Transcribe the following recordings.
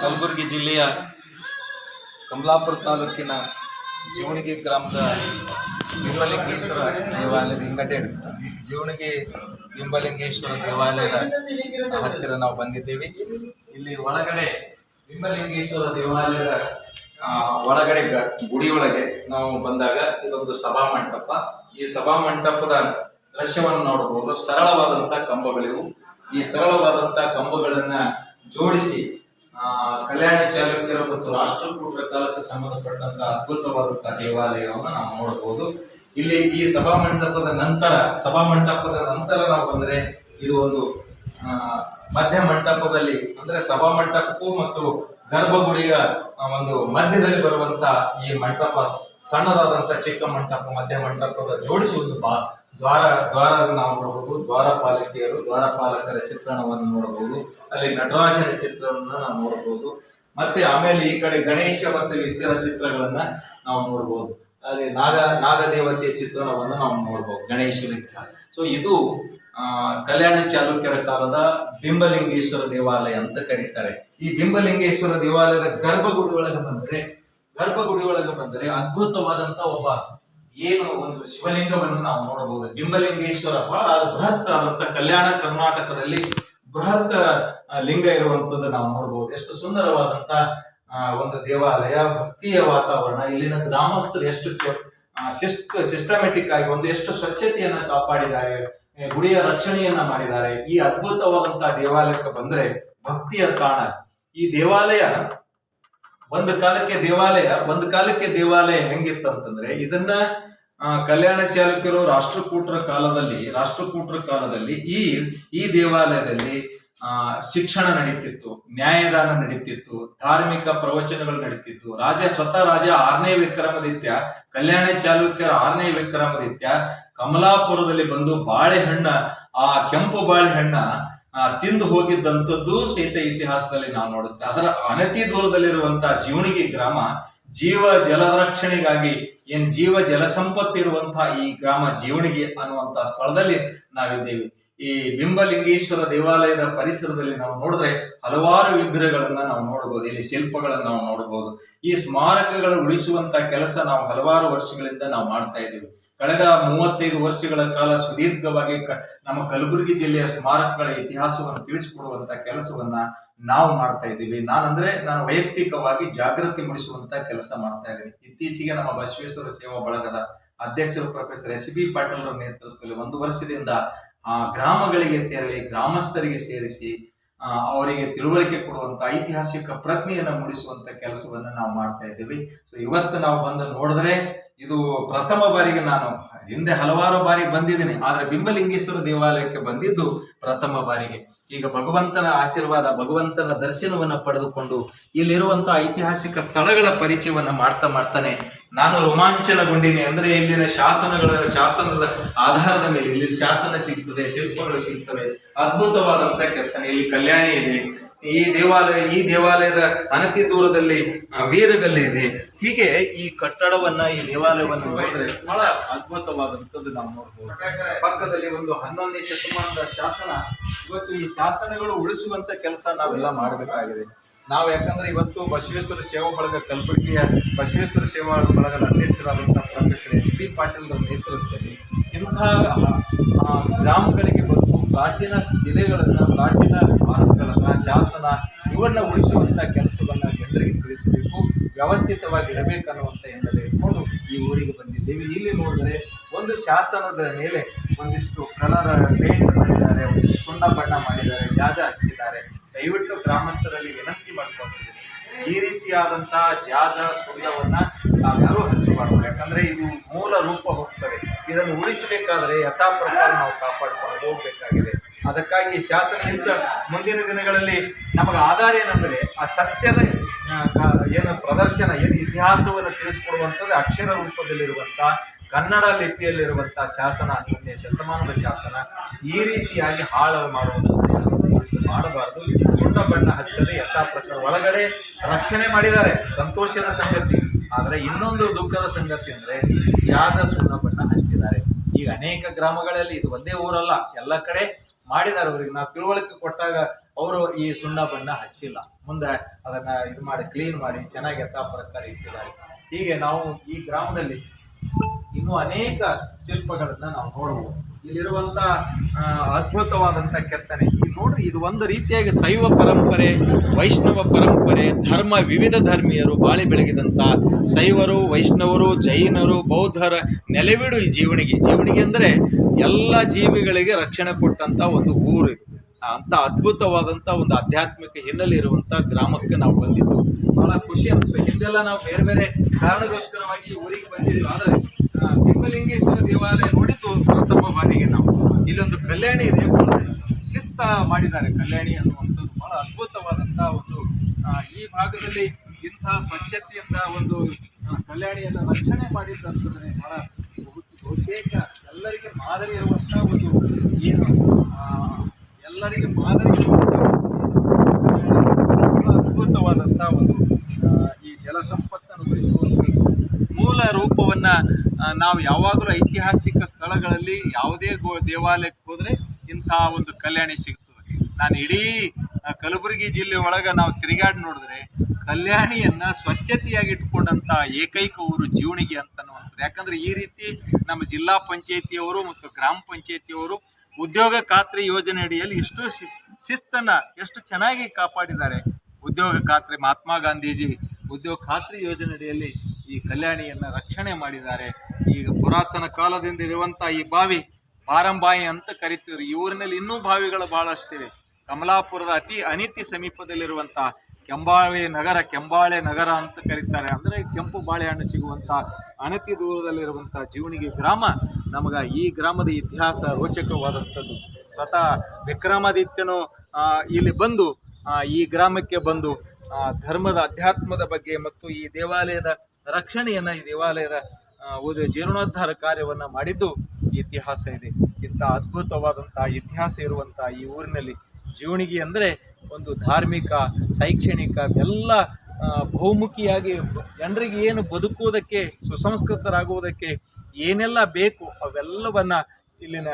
ಕಲಬುರಗಿ ಜಿಲ್ಲೆಯ ಕಮಲಾಪುರ ತಾಲೂಕಿನ ಜೀವಣಿಗೆ ಗ್ರಾಮದ ಬಿಂಬಲಿಂಗೇಶ್ವರ ದೇವಾಲಯದ ಹಿಂಗಡೆ ಜೀವಣಿಗೆ ಬಿಂಬಲಿಂಗೇಶ್ವರ ದೇವಾಲಯದ ಹತ್ತಿರ ನಾವು ಬಂದಿದ್ದೇವೆ. ಇಲ್ಲಿ ಒಳಗಡೆ ಬಿಂಬಲಿಂಗೇಶ್ವರ ದೇವಾಲಯದ ಒಳಗಡೆ ಗುಡಿಯೊಳಗೆ ನಾವು ಬಂದಾಗ ಇದೊಂದು ಸಭಾ ಮಂಟಪ. ಈ ಸಭಾ ಮಂಟಪದ ದೃಶ್ಯವನ್ನು ನೋಡಬಹುದು. ಸರಳವಾದಂತಹ ಕಂಬಗಳಿವು. ಈ ಸರಳವಾದಂತಹ ಕಂಬಗಳನ್ನ ಜೋಡಿಸಿ ಆ, ಕಲ್ಯಾಣ ಚಾಲುಕ್ಯರ ಮತ್ತು ರಾಷ್ಟ್ರಕೂಟರ ಕಾಲಕ್ಕೆ ಸಂಬಂಧಪಟ್ಟಂತಹ ಅದ್ಭುತವಾದಂತಹ ದೇವಾಲಯವನ್ನು ನಾವು ನೋಡಬಹುದು. ಇಲ್ಲಿ ಈ ಸಭಾ ಮಂಟಪದ ನಂತರ ಸಭಾ ಮಂಟಪದ ನಂತರ ನಾವು ಬಂದ್ರೆ ಇದು ಒಂದು ಮಧ್ಯ ಮಂಟಪದಲ್ಲಿ ಅಂದ್ರೆ ಸಭಾ ಮಂಟಪಕ್ಕೂ ಮತ್ತು ಗರ್ಭಗುಡಿಯ ಒಂದು ಮಧ್ಯದಲ್ಲಿ ಬರುವಂತ ಈ ಮಂಟಪ ಸಣ್ಣದಾದಂತ ಚಿಕ್ಕ ಮಂಟಪ ಮಧ್ಯ ಮಂಟಪದ ಜೋಡಿಸಿ ಒಂದು ಬಾ ದ್ವಾರ ದ್ವಾರವನ್ನು ನಾವು ನೋಡಬಹುದು ದ್ವಾರಪಾಲಕಿಯರು ದ್ವಾರಪಾಲಕರ ಚಿತ್ರಣವನ್ನು ನೋಡಬಹುದು. ಅಲ್ಲಿ ನಟರಾಜನ ಚಿತ್ರವನ್ನು ನಾವು ನೋಡಬಹುದು. ಮತ್ತೆ ಆಮೇಲೆ ಈ ಕಡೆ ಗಣೇಶ ಮತ್ತು ಇತರ ಚಿತ್ರಗಳನ್ನ ನಾವು ನೋಡಬಹುದು. ಅಲ್ಲಿ ನಾಗ ನಾಗದೇವತೆಯ ಚಿತ್ರಣವನ್ನು ನಾವು ನೋಡಬಹುದು, ಗಣೇಶ ವಿಗ್ರಹ. ಸೊ ಇದು ಕಲ್ಯಾಣ ಚಾಲುಕ್ಯರ ಕಾಲದ ಬಿಂಬಲಿಂಗೇಶ್ವರ ದೇವಾಲಯ ಅಂತ ಕರೀತಾರೆ. ಈ ಬಿಂಬಲಿಂಗೇಶ್ವರ ದೇವಾಲಯದ ಗರ್ಭಗುಡಿ ಒಳಗೆ ಬಂದರೆ ಗರ್ಭಗುಡಿ ಒಳಗೆ ಬಂದರೆ ಅದ್ಭುತವಾದಂತ ಒಬ್ಬ ಏನು ಒಂದು ಶಿವಲಿಂಗವನ್ನು ನಾವು ನೋಡಬಹುದು. ಬಿಂಬಲಿಂಗೇಶ್ವರ ಬಹಳ ಬೃಹತ್ ಆದಂತ ಕಲ್ಯಾಣ ಕರ್ನಾಟಕದಲ್ಲಿ ಬೃಹತ್ ಲಿಂಗ ಇರುವಂತದ್ದು ನಾವು ನೋಡಬಹುದು. ಎಷ್ಟು ಸುಂದರವಾದಂತ ಒಂದು ದೇವಾಲಯ, ಭಕ್ತಿಯ ವಾತಾವರಣ, ಇಲ್ಲಿನ ಗ್ರಾಮಸ್ಥರು ಎಷ್ಟು ಶಿಸ್ತ್ ಸಿಸ್ಟಮೆಟಿಕ್ ಆಗಿ ಒಂದು ಎಷ್ಟು ಸ್ವಚ್ಛತೆಯನ್ನ ಕಾಪಾಡಿದ್ದಾರೆ ಗುಡಿಯ ರಕ್ಷಣೆಯನ್ನ ಮಾಡಿದ್ದಾರೆ. ಈ ಅದ್ಭುತವಾದಂತಹ ದೇವಾಲಯಕ್ಕೆ ಬಂದ್ರೆ ಭಕ್ತಿಯ ತಾಣ. ಈ ದೇವಾಲಯ, ಒಂದು ಕಾಲಕ್ಕೆ ದೇವಾಲಯ, ಒಂದು ಕಾಲಕ್ಕೆ ದೇವಾಲಯ ಹೆಂಗಿತ್ತಂತಂದ್ರೆ ಇದನ್ನ ಕಲ್ಯಾಣ ಚಾಲುಕ್ಯರು ರಾಷ್ಟ್ರಕೂಟರ ಕಾಲದಲ್ಲಿ ರಾಷ್ಟ್ರಕೂಟರ ಕಾಲದಲ್ಲಿ ಈ ಈ ದೇವಾಲಯದಲ್ಲಿ, ಆ, ಶಿಕ್ಷಣ ನಡೀತಿತ್ತು, ನ್ಯಾಯದಾನ ನಡೀತಿತ್ತು, ಧಾರ್ಮಿಕ ಪ್ರವಚನಗಳು ನಡೀತಿತ್ತು. ರಾಜ, ಸ್ವತಃ ರಾಜ ಆರನೇ ವಿಕ್ರಮಾದಿತ್ಯ ಕಲ್ಯಾಣ ಚಾಲುಕ್ಯರ ಆರನೇ ವಿಕ್ರಮಾದಿತ್ಯ ಕಮಲಾಪುರದಲ್ಲಿ ಬಂದು ಬಾಳೆಹಣ್ಣ ಆ ಕೆಂಪು ಬಾಳೆಹಣ್ಣ ತಿಂದು ಹೋಗಿದ್ದಂಥದ್ದು ಸಹಿತ ಇತಿಹಾಸದಲ್ಲಿ ನಾವು ನೋಡುತ್ತೆ. ಅದರ ಅನತಿ ದೂರದಲ್ಲಿರುವಂತಹ ಜೀವಣಿಗೆ ಗ್ರಾಮ ಜೀವ ಜಲರಕ್ಷಣೆಗಾಗಿ ಏನ್ ಜೀವ ಜಲ ಸಂಪತ್ತು ಇರುವಂತಹ ಈ ಗ್ರಾಮ ಜೀವಣಿಗೆ ಅನ್ನುವಂತಹ ಸ್ಥಳದಲ್ಲಿ ನಾವಿದ್ದೇವೆ. ಈ ಬಿಂಬಲಿಂಗೇಶ್ವರ ದೇವಾಲಯದ ಪರಿಸರದಲ್ಲಿ ನಾವು ನೋಡಿದ್ರೆ ಹಲವಾರು ವಿಗ್ರಹಗಳನ್ನ ನಾವು ನೋಡಬಹುದು ಇಲ್ಲಿ ಶಿಲ್ಪಗಳನ್ನ ನಾವು ನೋಡಬಹುದು ಈ ಸ್ಮಾರಕಗಳು ಉಳಿಸುವಂತ ಕೆಲಸ ನಾವು ಹಲವಾರು ವರ್ಷಗಳಿಂದ ನಾವು ಮಾಡ್ತಾ ಇದ್ದೀವಿ. ಕಳೆದ ಮೂವತ್ತೈದು ವರ್ಷಗಳ ಕಾಲ ಸುದೀರ್ಘವಾಗಿ ನಮ್ಮ ಕಲಬುರಗಿ ಜಿಲ್ಲೆಯ ಸ್ಮಾರಕಗಳ ಇತಿಹಾಸವನ್ನು ತಿಳಿಸಿಕೊಡುವಂತ ಕೆಲಸವನ್ನ ನಾವು ಮಾಡ್ತಾ ಇದ್ದೀವಿ. ನಾನಂದ್ರೆ ನಾನು ವೈಯಕ್ತಿಕವಾಗಿ ಜಾಗೃತಿ ಮೂಡಿಸುವಂತ ಕೆಲಸ ಮಾಡ್ತಾ ಇದ್ದೀನಿ. ಇತ್ತೀಚೆಗೆ ನಮ್ಮ ಬಸವೇಶ್ವರ ಸೇವಾ ಬಳಗದ ಅಧ್ಯಕ್ಷರು ಪ್ರೊಫೆಸರ್ ಎಸ್ ಬಿ ಪಾಟೀಲ್ ಅವರ ನೇತೃತ್ವದಲ್ಲಿ ಒಂದು ವರ್ಷದಿಂದ ಆ ಗ್ರಾಮಗಳಿಗೆ ತೆರಳಿ, ಗ್ರಾಮಸ್ಥರಿಗೆ ಸೇರಿಸಿ ಅವರಿಗೆ ತಿಳುವಳಿಕೆ ಕೊಡುವಂತ ಐತಿಹಾಸಿಕ ಪ್ರಜ್ಞೆಯನ್ನು ಮೂಡಿಸುವಂತ ಕೆಲಸವನ್ನ ನಾವು ಮಾಡ್ತಾ ಇದ್ದೀವಿ. ಸೊ ಇವತ್ತು ನಾವು ಬಂದು ನೋಡಿದ್ರೆ ಇದು ಪ್ರಥಮ ಬಾರಿಗೆ ನಾನು ಹಿಂದೆ ಹಲವಾರು ಬಾರಿ ಬಂದಿದ್ದೀನಿ. ಆದ್ರೆ ಬಿಂಬಲಿಂಗೇಶ್ವರ ದೇವಾಲಯಕ್ಕೆ ಬಂದಿದ್ದು ಪ್ರಥಮ ಬಾರಿಗೆ. ಈಗ ಭಗವಂತನ ಆಶೀರ್ವಾದ, ಭಗವಂತನ ದರ್ಶನವನ್ನ ಪಡೆದುಕೊಂಡು ಇಲ್ಲಿರುವಂತಹ ಐತಿಹಾಸಿಕ ಸ್ಥಳಗಳ ಪರಿಚಯವನ್ನ ಮಾಡ್ತಾ ಮಾಡ್ತಾನೆ. ನಾನು ರೋಮಾಂಚನಗೊಂಡಿನಿ ಅಂದ್ರೆ ಇಲ್ಲಿನ ಶಾಸನಗಳ, ಶಾಸನದ ಆಧಾರದ ಮೇಲೆ ಇಲ್ಲಿ ಶಾಸನ ಸಿಗ್ತದೆ, ಶಿಲ್ಪಗಳು ಸಿಗ್ತವೆ, ಅದ್ಭುತವಾದಂತ ಕೆತ್ತನೆ. ಇಲ್ಲಿ ಕಲ್ಯಾಣಿ ಇದೆ, ಈ ದೇವಾಲಯ, ಈ ದೇವಾಲಯದ ಅನತಿ ದೂರದಲ್ಲಿ ವೀರಗಲ್ಲಿ ಇದೆ. ಹೀಗೆ ಈ ಕಟ್ಟಡವನ್ನ, ಈ ದೇವಾಲಯವನ್ನ ನೋಡಿದ್ರೆ ಬಹಳ ಅದ್ಭುತವಾದಂಥದ್ದು ನಾವು ನೋಡ್ಬೋದು. ಪಕ್ಕದಲ್ಲಿ ಒಂದು ಹನ್ನೊಂದನೇ ಶತಮಾನದ ಶಾಸನ. ಇವತ್ತು ಈ ಶಾಸನಗಳು ಉಳಿಸುವಂತ ಕೆಲಸ ನಾವೆಲ್ಲ ಮಾಡಬೇಕಾಗಿದೆ. ನಾವು ಯಾಕಂದ್ರೆ ಇವತ್ತು ಬಸವೇಶ್ವರ ಸೇವಾ ಬಳಗ ಕಲಬುರಗಿಯ ಬಸವೇಶ್ವರ ಸೇವಾ ಬಳಗದ ಅಧ್ಯಕ್ಷರಾದಂತಹ ಪ್ರೊಫೆಸರ್ ಎಚ್ ಪಿ ಪಾಟೀಲ್ ನೇತೃತ್ವದಲ್ಲಿ ಇಂತಹ ಗ್ರಾಮಗಳಿಗೆ ಬಂದು ಪ್ರಾಚೀನ ಶಿಲೆಗಳನ್ನ, ಪ್ರಾಚೀನ ಸ್ಮಾರಕಗಳನ್ನ, ಶಾಸನ ಇವನ್ನ ಉಳಿಸುವಂತ ಕೆಲಸವನ್ನ ಜನರಿಗೆ ತಿಳಿಸಬೇಕು ವ್ಯವಸ್ಥಿತವಾಗಿ ಇಡಬೇಕನ್ನುವಂತ ಹಿನ್ನೆಲೆ ಇಟ್ಕೊಂಡು ಈ ಊರಿಗೆ ಬಂದಿದ್ದೇವೆ. ಇಲ್ಲಿ ನೋಡಿದ್ರೆ ಒಂದು ಶಾಸನದ ಮೇಲೆ ಒಂದಿಷ್ಟು ಕಲರ್ ಪೇಂಟ್ ಮಾಡಿದ್ದಾರೆ ಒಂದಿಷ್ಟು ಸುಣ್ಣ ಬಣ್ಣ ಮಾಡಿದ್ದಾರೆ, ಜಾಜ ಹಚ್ಚಿದ್ದಾರೆ. ದಯವಿಟ್ಟು ಗ್ರಾಮಸ್ಥರಲ್ಲಿ ವಿನಂತಿ ಮಾಡ್ಕೊಂಡಿದ್ದೀನಿ ಈ ರೀತಿಯಾದಂತಹ ಜಾಜ ಸುಣ್ಣವನ್ನ ನಾವ್ಯಾರೂ ಹಚ್ಚಬಾರ್ದು ಯಾಕಂದ್ರೆ ಇದು ಮೂಲ ರೂಪ ಹೋಗ್ತವೆ ಇದನ್ನು ಉಳಿಸಬೇಕಾದ್ರೆ ಯಥಾ ಪ್ರಕಾರ ನಾವು ಕಾಪಾಡಿಕೊಂಡು ಹೋಗ್ಬೇಕಾಗಿದೆ. ಅದಕ್ಕಾಗಿ ಶಾಸನದಿಂದ ಮುಂದಿನ ದಿನಗಳಲ್ಲಿ ನಮಗೆ ಆಧಾರ ಏನಂದ್ರೆ, ಆ ಸತ್ಯದ ಏನು ಪ್ರದರ್ಶನ, ಏನು ಇತಿಹಾಸವನ್ನು ತಿಳಿಸ್ಕೊಡುವಂಥದ್ದು ಅಕ್ಷರ ರೂಪದಲ್ಲಿರುವಂಥ ಕನ್ನಡ ಲಿಪಿಯಲ್ಲಿರುವಂಥ ಶಾಸನ ಹನ್ನೊಂದನೇ ಶತಮಾನದ ಶಾಸನ, ಈ ರೀತಿಯಾಗಿ ಹಾಳು ಮಾಡುವುದನ್ನು ಮಾಡಬಾರದು. ಸುಣ್ಣ ಬಣ್ಣ ಹಚ್ಚದೆ ಯಥಾ ಪ್ರಕಾರ ಒಳಗಡೆ ರಕ್ಷಣೆ ಮಾಡಿದ್ದಾರೆ. ಸಂತೋಷದ ಸಂಗತಿ. ಆದರೆ ಇನ್ನೊಂದು ದುಃಖದ ಸಂಗತಿ ಅಂದ್ರೆ ಜಾಜ ಸುಣ್ಣ ಬಣ್ಣ ಹಚ್ಚಿದ್ದಾರೆ. ಈಗ ಅನೇಕ ಗ್ರಾಮಗಳಲ್ಲಿ ಇದು ಒಂದೇ ಊರಲ್ಲ, ಎಲ್ಲ ಕಡೆ ಮಾಡಿದ್ದಾರೆ ಅವ್ರಿಗೆ. ನಾವು ತಿಳುವಳಿಕೆ ಕೊಟ್ಟಾಗ ಅವರು ಈ ಸುಣ್ಣ ಬಣ್ಣ ಹಚ್ಚಿಲ್ಲ. ಮುಂದೆ ಅದನ್ನ ಇದು ಮಾಡಿ ಕ್ಲೀನ್ ಮಾಡಿ, ಚೆನ್ನಾಗಿ ಯಥಾ ಪ್ರಕಾರ ಇಟ್ಟಿದ್ದಾರೆ. ಹೀಗೆ ನಾವು ಈ ಗ್ರಾಮದಲ್ಲಿ ಇನ್ನೂ ಅನೇಕ ಶಿಲ್ಪಗಳನ್ನ ನಾವು ನೋಡಬಹುದು ಇಲ್ಲಿರುವಂತ ಅದ್ಭುತವಾದಂಥ ಕೆತ್ತನೆ. ಇದು ನೋಡ್ರಿ, ಇದು ಒಂದು ರೀತಿಯಾಗಿ ಶೈವ ಪರಂಪರೆ, ವೈಷ್ಣವ ಪರಂಪರೆ, ಧರ್ಮ, ವಿವಿಧ ಧರ್ಮೀಯರು ಬಾಳಿ ಬೆಳಗಿದಂಥ ಶೈವರು, ವೈಷ್ಣವರು, ಜೈನರು, ಬೌದ್ಧರ ನೆಲೆವಿಡು ಈ ಜೀವಣಿಗೆ. ಜೀವಣಿಗೆ ಅಂದ್ರೆ ಎಲ್ಲ ಜೀವಿಗಳಿಗೆ ರಕ್ಷಣೆ ಕೊಟ್ಟಂತ ಒಂದು ಊರು ಇದು. ಅಂತ ಅದ್ಭುತವಾದಂತ ಒಂದು ಆಧ್ಯಾತ್ಮಿಕ ಹಿನ್ನೆಲೆ ಇರುವಂತ ಗ್ರಾಮಕ್ಕೆ ನಾವು ಬಂದಿದ್ದು. ಬಹಳ ಖುಷಿ ಅನಿಸ್ತು ಹಿಂದೆಲ್ಲ ನಾವು ಬೇರೆ ಬೇರೆ ಕಾರಣಗೋಸ್ಕರವಾಗಿ ಊರಿಗೆ ಬಂದಿದ್ದೀವಿ ಆದರೆ ಬಿಂಬಲಿಂಗೇಶ್ವರ ದೇವಾಲಯ ನೋಡಿದ್ದು ಪ್ರಥಮ ಬಾರಿಗೆ ನಾವು. ಇಲ್ಲೊಂದು ಕಲ್ಯಾಣಿ ಇದೆ ಶಿಸ್ತ ಮಾಡಿದ್ದಾರೆ. ಕಲ್ಯಾಣಿ ಅನ್ನುವಂಥದ್ದು ಬಹಳ ಅದ್ಭುತವಾದಂತಹ ಒಂದು ಈ ಭಾಗದಲ್ಲಿ ಇಂತಹ ಸ್ವಚ್ಛತೆಯಿಂದ ಒಂದು ಕಲ್ಯಾಣಿಯನ್ನು ರಕ್ಷಣೆ ಮಾಡಿದ್ದಂತಂದ್ರೆ ಬಹಳ ಬಹು- ಬಹುತೇಕ ಎಲ್ಲರಿಗೆ ಮಾದರಿ ಇರುವಂತಹ ಒಂದು ಏನು ಎಲ್ಲರಿಗೆ ಮಾದರಿ ಅದ್ಭುತವಾದಂತಹ ಒಂದು ಈ ಜಲ ಸಂಪತ್ತನ್ನು ಉಳಿಸುವಂಥದ್ದು ಮೂಲ ರೂಪವನ್ನ ನಾವು ಯಾವಾಗಲೂ ಐತಿಹಾಸಿಕ ಸ್ಥಳಗಳಲ್ಲಿ ಯಾವುದೇ ಗೋ, ದೇವಾಲಯಕ್ಕೆ ಹೋದರೆ ಇಂತಹ ಒಂದು ಕಲ್ಯಾಣಿ ಸಿಗ್ತದೆ. ನಾನು ಇಡೀ ಕಲಬುರಗಿ ಜಿಲ್ಲೆ ಒಳಗೆ ನಾವು ತಿರುಗಾಡಿ ನೋಡಿದ್ರೆ ಕಲ್ಯಾಣಿಯನ್ನ ಸ್ವಚ್ಛತೆಯಾಗಿ ಇಟ್ಕೊಂಡಂತ ಏಕೈಕ ಊರು ಜೀವಣಿಗೆ ಅಂತ ಯಾಕಂದರೆ ಈ ರೀತಿ ನಮ್ಮ ಜಿಲ್ಲಾ ಪಂಚಾಯತಿಯವರು ಮತ್ತು ಗ್ರಾಮ ಪಂಚಾಯತಿಯವರು ಉದ್ಯೋಗ ಖಾತ್ರಿ ಯೋಜನೆ ಅಡಿಯಲ್ಲಿ ಎಷ್ಟು ಶಿಸ್ತನ್ನ ಎಷ್ಟು ಚೆನ್ನಾಗಿ ಕಾಪಾಡಿದ್ದಾರೆ. ಉದ್ಯೋಗ ಖಾತ್ರಿ ಮಹಾತ್ಮ ಗಾಂಧೀಜಿ ಉದ್ಯೋಗ ಖಾತ್ರಿ ಯೋಜನೆ ಅಡಿಯಲ್ಲಿ ಈ ಕಲ್ಯಾಣಿಯನ್ನ ರಕ್ಷಣೆ ಮಾಡಿದ್ದಾರೆ. ಈಗ ಪುರಾತನ ಕಾಲದಿಂದ ಇರುವಂತ ಈ ಬಾವಿ ಬಾರಂಬಾಯಿ ಅಂತ ಕರಿತೀವ್ರಿ. ಈ ಊರಿನಲ್ಲಿ ಇನ್ನೂ ಬಾವಿಗಳು ಬಹಳಷ್ಟಿವೆ. ಕಮಲಾಪುರದ ಅತಿ ಅನಿತಿ ಸಮೀಪದಲ್ಲಿರುವಂಥ ಕೆಂಬಾಳೆ ನಗರ ಕೆಂಬಾಳೆ ನಗರ ಅಂತ ಕರೀತಾರೆ. ಅಂದ್ರೆ ಕೆಂಪು ಬಾಳೆಹಣ್ಣು ಸಿಗುವಂತ ಅನತಿ ದೂರದಲ್ಲಿರುವಂಥ ಜೀವಣಿಗೆ ಗ್ರಾಮ. ನಮಗೆ ಈ ಗ್ರಾಮದ ಇತಿಹಾಸ ರೋಚಕವಾದಂಥದ್ದು. ಸ್ವತಃ ವಿಕ್ರಮಾದಿತ್ಯನು ಇಲ್ಲಿ ಬಂದು ಈ ಗ್ರಾಮಕ್ಕೆ ಬಂದು ಧರ್ಮದ ಅಧ್ಯಾತ್ಮದ ಬಗ್ಗೆ ಮತ್ತು ಈ ದೇವಾಲಯದ ರಕ್ಷಣೆಯನ್ನ ಈ ದೇವಾಲಯದ ಒಂದು ಜೀರ್ಣೋದ್ಧಾರ ಕಾರ್ಯವನ್ನು ಮಾಡಿದ್ದು ಇತಿಹಾಸ ಇದೆ. ಇಂಥ ಅದ್ಭುತವಾದಂಥ ಇತಿಹಾಸ ಇರುವಂಥ ಈ ಊರಿನಲ್ಲಿ ಜೀವಣಿಗೆ ಅಂದ್ರೆ ಒಂದು ಧಾರ್ಮಿಕ, ಶೈಕ್ಷಣಿಕ, ಎಲ್ಲ ಬಹುಮುಖಿಯಾಗಿ ಜನರಿಗೆ ಏನು ಬದುಕುವುದಕ್ಕೆ, ಸುಸಂಸ್ಕೃತರಾಗುವುದಕ್ಕೆ ಏನೆಲ್ಲ ಬೇಕು ಅವೆಲ್ಲವನ್ನ ಇಲ್ಲಿನ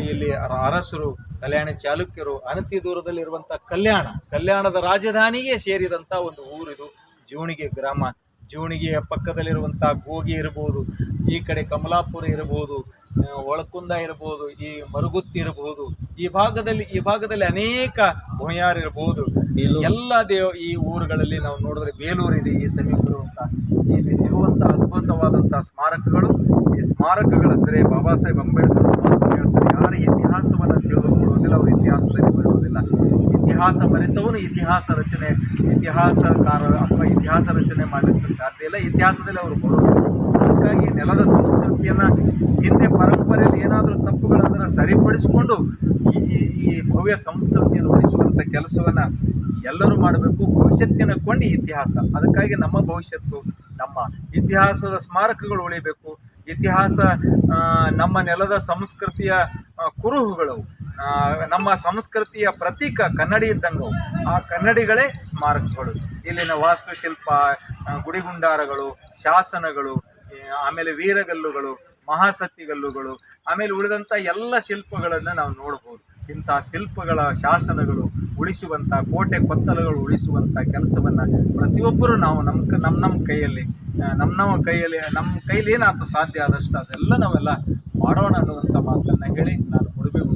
ಇಲ್ಲಿ ಅರ- ಅರಸರು, ಕಲ್ಯಾಣ ಚಾಲುಕ್ಯರು ಅನತಿ ದೂರದಲ್ಲಿರುವಂಥ ಕಲ್ಯಾಣ, ಕಲ್ಯಾಣದ ರಾಜಧಾನಿಗೆ ಸೇರಿದಂಥ ಒಂದು ಊರಿದು ಜೀವಣಿಗೆ ಗ್ರಾಮ. ಜೀವಣಿಗೆಯ ಪಕ್ಕದಲ್ಲಿರುವಂಥ ಗೋಗಿ ಇರಬಹುದು ಈ ಕಡೆ ಕಮಲಾಪುರ ಇರಬಹುದು ಒಳಕುಂದ ಇರಬಹುದು ಈ ಮರುಗುತ್ತಿ ಇರಬಹುದು ಈ ಭಾಗದಲ್ಲಿ ಈ ಭಾಗದಲ್ಲಿ ಅನೇಕ ಭೂಯಾರ್ ಇರಬಹುದು ಎಲ್ಲ ದೇವ ಈ ಊರುಗಳಲ್ಲಿ ನಾವು ನೋಡಿದ್ರೆ ಬೇಲೂರು ಇದೆ ಈ ಸಮೀಪ ಅಂತ ಇಲ್ಲಿ ಸಿಗುವಂಥ ಅದ್ಭುತವಾದಂಥ ಸ್ಮಾರಕಗಳು. ಈ ಸ್ಮಾರಕಗಳಂದರೆ ಬಾಬಾ ಸಾಹೇಬ್ ಅಂಬೇಡ್ಕರ್ ಮಾತು ಹೇಳ್ತಾರೆ ಯಾರ ಇತಿಹಾಸವನ್ನು ತಿಳಿದುಕೊಳ್ಳುವುದಿಲ್ಲ ಅವರು ಇತಿಹಾಸದಲ್ಲಿ ಬರುವುದಿಲ್ಲ ಇತಿಹಾಸ ಮರೆತವನು ಇತಿಹಾಸ ರಚನೆ ಇತಿಹಾಸಕಾರ ಅಥವಾ ಇತಿಹಾಸ ರಚನೆ ಮಾಡಲಿಕ್ಕೆ ಸಾಧ್ಯ ಇಲ್ಲ. ಇತಿಹಾಸದಲ್ಲಿ ಅವರು ಬರೋದು ಅದಕ್ಕಾಗಿ ನೆಲದ ಸಂಸ್ಕೃತಿಯನ್ನು ಹಿಂದೆ ಪರಂಪರೆಯಲ್ಲಿ ಏನಾದರೂ ತಪ್ಪುಗಳನ್ನು ಸರಿಪಡಿಸಿಕೊಂಡು ಈ, ಈ- ಭವ್ಯ ಸಂಸ್ಕೃತಿಯನ್ನು ಉಳಿಸುವಂಥ ಕೆಲಸವನ್ನು ಎಲ್ಲರೂ ಮಾಡಬೇಕು. ಭವಿಷ್ಯತ್ತಿನ ಕೊಂಡಿ ಇತಿಹಾಸ. ಅದಕ್ಕಾಗಿ ನಮ್ಮ ಭವಿಷ್ಯತ್ತು, ನಮ್ಮ ಇತಿಹಾಸದ ಸ್ಮಾರಕಗಳು ಉಳಿಬೇಕು. ಇತಿಹಾಸ ನಮ್ಮ ನೆಲದ ಸಂಸ್ಕೃತಿಯ ಕುರುಹುಗಳು ನಮ್ಮ ಸಂಸ್ಕೃತಿಯ ಪ್ರತೀಕ ಕನ್ನಡಿ ಇದ್ದಂಗೆ ಆ ಕನ್ನಡಿಗಳೇ ಸ್ಮಾರಕಗಳು. ಇಲ್ಲಿನ ವಾಸ್ತುಶಿಲ್ಪ ಗುಡಿಗುಂಡಾರಗಳು, ಶಾಸನಗಳು ಆಮೇಲೆ ವೀರಗಲ್ಲುಗಳು, ಮಹಾಸತಿಗಲ್ಲುಗಳು, ಆಮೇಲೆ ಉಳಿದಂಥ ಎಲ್ಲ ಶಿಲ್ಪಗಳನ್ನು ನಾವು ನೋಡ್ಬೋದು. ಇಂಥ ಶಿಲ್ಪಗಳ ಶಾಸನಗಳು ಉಳಿಸುವಂಥ, ಕೋಟೆ ಕೊತ್ತಲುಗಳು ಉಳಿಸುವಂಥ ಕೆಲಸವನ್ನು ಪ್ರತಿಯೊಬ್ಬರು ನಾವು ನಮ್ಮ ನಮ್ಮ ನಮ್ಮ ಕೈಯಲ್ಲಿ ನಮ್ಮ ನಮ್ಮ ಕೈಯಲ್ಲಿ, ನಮ್ಮ ಕೈಲಿ ಏನಾಯ್ತು ಸಾಧ್ಯ ಆದಷ್ಟು ಅದೆಲ್ಲ ನಾವೆಲ್ಲ ಮಾಡೋಣ ಅನ್ನುವಂಥ ಮಾತನ್ನು ಹೇಳಿ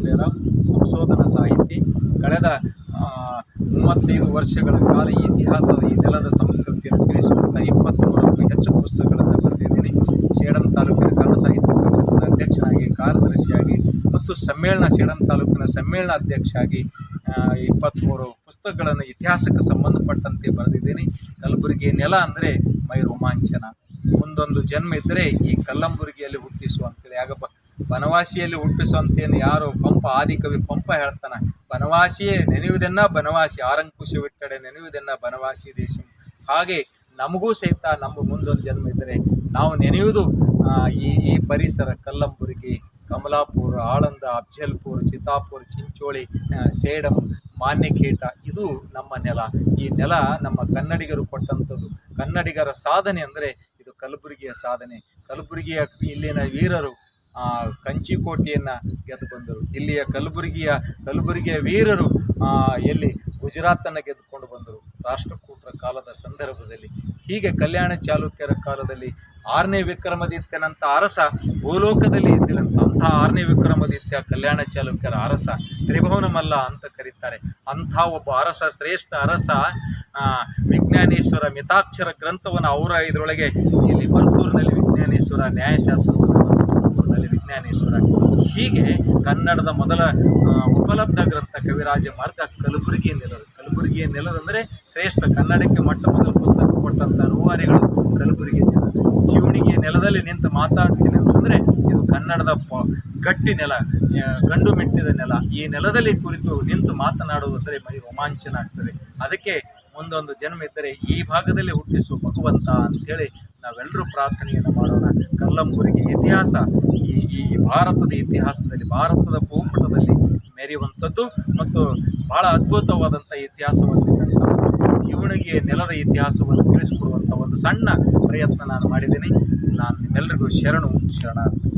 ಗುಂಡೇರಾವ್ ಸಂಶೋಧನಾ ಸಾಹಿತಿ ಕಳೆದ ಮೂವತ್ತೈದು ವರ್ಷಗಳ ಕಾಲ ಇತಿಹಾಸದ ಈ ನೆಲದ ಸಂಸ್ಕೃತಿಯನ್ನು ತಿಳಿಸುವಂಥ ಇಪ್ಪತ್ತ್ಮೂರಕ್ಕೂ ಹೆಚ್ಚು ಪುಸ್ತಕಗಳನ್ನು ಬರೆದಿದ್ದೀನಿ. ಸೇಡಂ ತಾಲೂಕಿನ ಕನ್ನಡ ಸಾಹಿತ್ಯ ಪರಿಷತ್ತಿನ ಅಧ್ಯಕ್ಷನಾಗಿ, ಕಾರ್ಯದರ್ಶಿಯಾಗಿ ಮತ್ತು ಸಮ್ಮೇಳನ, ಸೇಡಂ ತಾಲೂಕಿನ ಸಮ್ಮೇಳನ ಅಧ್ಯಕ್ಷರಾಗಿ ಇಪ್ಪತ್ತ್ಮೂರು ಪುಸ್ತಕಗಳನ್ನು ಇತಿಹಾಸಕ್ಕೆ ಸಂಬಂಧಪಟ್ಟಂತೆ ಬರೆದಿದ್ದೀನಿ. ಕಲಬುರಗಿ ನೆಲ ಅಂದರೆ ಮೈ ರೋಮಾಂಚನ ಮುಂದೊಂದು ಜನ್ಮ ಇದ್ದರೆ ಈ ಕಲ್ಲಂಬುರ್ಗಿಯಲ್ಲಿ ಹುಟ್ಟಿಸು ಅಂತೇಳಿ ಆಗ ಬನವಾಸಿಯಲ್ಲಿ ಹುಟ್ಟಿಸುವಂತೇನು ಯಾರು ಪಂಪ ಆದಿಕವಿ ಪಂಪ ಹೇಳ್ತಾನೆ. ಬನವಾಸಿಯೇ ನೆನೆಯುವುದನ್ನ ಬನವಾಸಿ, ಆರಂಕುಶ ವಿಟ್ಟಡೆ ನೆನೆಯುವುದೆನ್ನ ಬನವಾಸಿ ದೇಶ. ಹಾಗೆ ನಮಗೂ ಸಹಿತ ನಮ್ಮ ಮುಂದೊಂದು ಜನ್ಮ ಇದ್ದರೆ ನಾವು ನೆನೆಯುವುದು ಈ ಈ ಪರಿಸರ ಕಲ್ಲಂಬುರ್ಗಿ, ಕಮಲಾಪುರ, ಆಳಂದ, ಅಫ್ಜಲ್ಪುರ್, ಚಿತ್ತಾಪುರ್, ಚಿಂಚೋಳಿ ಸೇಡಂ, ಮಾನ್ಯಕೇಟ, ಇದು ನಮ್ಮ ನೆಲ. ಈ ನೆಲ ನಮ್ಮ ಕನ್ನಡಿಗರು ಕೊಟ್ಟಂಥದ್ದು. ಕನ್ನಡಿಗರ ಸಾಧನೆ ಅಂದರೆ ಇದು ಕಲಬುರಗಿಯ ಸಾಧನೆ. ಕಲಬುರಗಿಯ ಇಲ್ಲಿನ ವೀರರು ಕಂಚಿಕೋಟೆಯನ್ನು ಗೆದ್ದು ಬಂದರು ಇಲ್ಲಿಯ ಕಲಬುರಗಿಯ ಕಲಬುರಗಿಯ ವೀರರು ಆ, ಎಲ್ಲಿ ಗುಜರಾತನ್ನು ಗೆದ್ದುಕೊಂಡು ಬಂದರು. ರಾಷ್ಟ್ರಕೂಟರ ಕಾಲದ ಸಂದರ್ಭದಲ್ಲಿ ಹೀಗೆ ಕಲ್ಯಾಣ ಚಾಲುಕ್ಯರ ಕಾಲದಲ್ಲಿ ಆರನೇ ವಿಕ್ರಮಾದಿತ್ಯನಂಥ ಅರಸ ಭೂಲೋಕದಲ್ಲಿ ಇದ್ದಿರಂತ ಅಂಥ ಆರನೇ ವಿಕ್ರಮಾದಿತ್ಯ ಕಲ್ಯಾಣ ಚಾಲುಕ್ಯರ ಅರಸ ತ್ರಿಭುವನ ಮಲ್ಲ ಅಂತ ಕರೀತಾರೆ. ಅಂಥ ಒಬ್ಬ ಅರಸ ಶ್ರೇಷ್ಠ ಅರಸ ಆ, ವಿಜ್ಞಾನೇಶ್ವರ ಮಿತಾಕ್ಷರ ಗ್ರಂಥವನ್ನು ಅವರ ಇದರೊಳಗೆ ಇಲ್ಲಿ ಬರ್ತೂರಿನಲ್ಲಿ ವಿಜ್ಞಾನೇಶ್ವರ ನ್ಯಾಯಶಾಸ್ತ್ರವನ್ನು ವಿಜ್ಞಾನೇಶ್ವರ. ಹೀಗೆ ಕನ್ನಡದ ಮೊದಲ ಉಪಲಬ್ಧ ಗ್ರಂಥ ಕವಿರಾಜ ಮಾರ್ಗ ಕಲಬುರಗಿಯ ನೆಲದು, ಕಲಬುರಗಿಯ ನೆಲದಂದರೆ ಶ್ರೇಷ್ಠ ಕನ್ನಡಕ್ಕೆ ಮೊಟ್ಟ ಮೊದಲ ಪುಸ್ತಕ ಕೊಟ್ಟಂಥ ಅನುವಾರಿಗಳು ಕಲಬುರಗಿ ಜನ ಜೀವಣಿಗೆ ನೆಲದಲ್ಲಿ ನಿಂತು ಮಾತಾಡ್ತೀನಿ ಅಂತಂದರೆ ಇದು ಕನ್ನಡದ ಗಟ್ಟಿ ನೆಲ ಗಂಡು ಮೆಟ್ಟಿದ ನೆಲ. ಈ ನೆಲದಲ್ಲಿ ಕುರಿತು ನಿಂತು ಮಾತನಾಡುವುದಂದರೆ ಮೈ ರೋಮಾಂಚನ ಆಗ್ತದೆ. ಅದಕ್ಕೆ ಒಂದೊಂದು ಜನ್ಮ ಇದ್ದರೆ ಈ ಭಾಗದಲ್ಲಿ ಹುಟ್ಟಿಸುವ ಭಗವಂತ ಅಂತೇಳಿ ನಾವೆಲ್ಲರೂ ಪ್ರಾರ್ಥನೆಯನ್ನು ಮಾಡೋಣ. ಕಲ್ಲಂಬೂರಿಗೆ ಇತಿಹಾಸ, ಈ ಈ ಭಾರತದ ಇತಿಹಾಸದಲ್ಲಿ, ಭಾರತದ ಭೂಪಟದಲ್ಲಿ ಮೆರೆಯುವಂಥದ್ದು ಮತ್ತು ಬಹಳ ಅದ್ಭುತವಾದಂಥ ಇತಿಹಾಸವನ್ನು ಜೀವನಿಗೆ ನೆಲದ ಇತಿಹಾಸವನ್ನು ತಿಳಿಸಿಕೊಡುವಂಥ ಒಂದು ಸಣ್ಣ ಪ್ರಯತ್ನ ನಾನು ಮಾಡಿದ್ದೀನಿ. ನಾನು ನಿಮ್ಮೆಲ್ಲರಿಗೂ ಶರಣು, ಶರಣಾರ್ಥಿ.